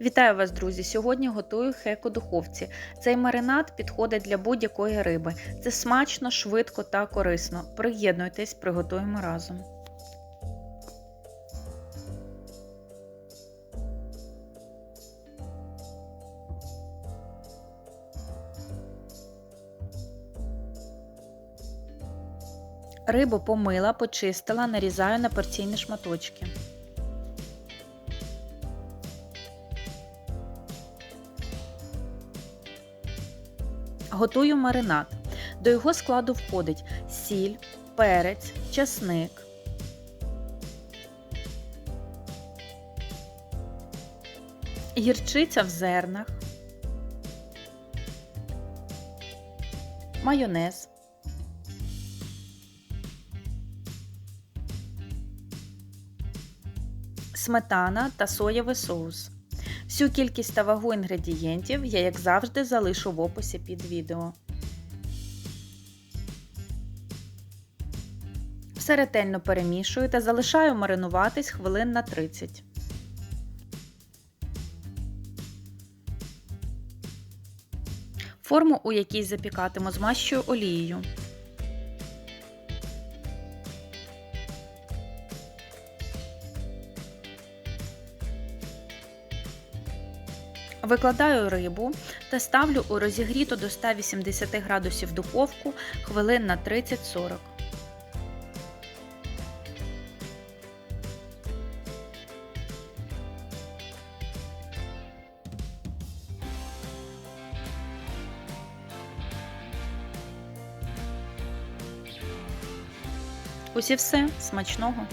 Вітаю вас, друзі! Сьогодні готую хек духовці. Цей маринад підходить для будь-якої риби. Це смачно, швидко та корисно. Приєднуйтесь, приготуємо разом. Рибу помила, почистила, нарізаю на порційні шматочки. Готую маринад. До його складу входить сіль, перець, часник, гірчиця в зернах, майонез, сметана та соєвий соус. Всю кількість та вагу інгредієнтів я, як завжди, залишу в описі під відео. Все ретельно перемішую та залишаю маринуватись хвилин на 30. Форму, у якій запікатиму, змащую олією. Викладаю рибу та ставлю у розігріту до 180 градусів духовку хвилин на 30-40. Ось і все. Смачного!